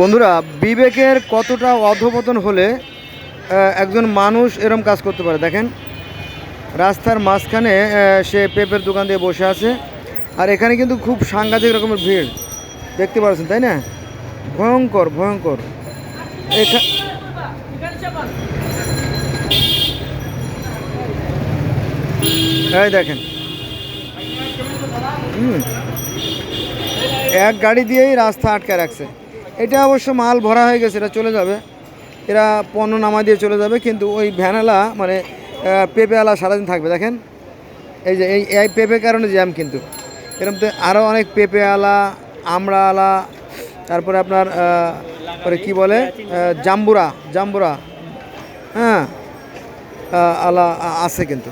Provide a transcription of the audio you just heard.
বন্ধুরা, বিবেকের কতটা অধপতন হলে একজন মানুষ এরম কাজ করতে পারে? দেখেন, রাস্তার মাঝখানে সে পেঁপের দোকান দিয়ে বসে আছে, আর এখানে কিন্তু খুব সাংঘাতিক রকমের ভিড়। দেখতে পাচ্ছেন তাই না? ভয়ঙ্কর ভয়ঙ্কর। এই দেখেন। হুম। এক গাড়ি দিয়েই রাস্তা আটকে রাখছে। এটা অবশ্য মাল ভরা হয়ে গেছে, এটা চলে যাবে। এরা পণ্য নামা দিয়ে চলে যাবে, কিন্তু ওই ভ্যানালা মানে পেঁপেওয়ালা সারাদিন থাকবে, দেখেন। এই যে, এই এই পেঁপে কারণে জ্যাম কিন্তু। এরকম তো আরও অনেক পেঁপেওয়ালা আমড়াওয়ালা তারপরে আপনার পরে কি বলে জাম্বুরা জাম্বুরা হ্যাঁ আলা আছে কিন্তু।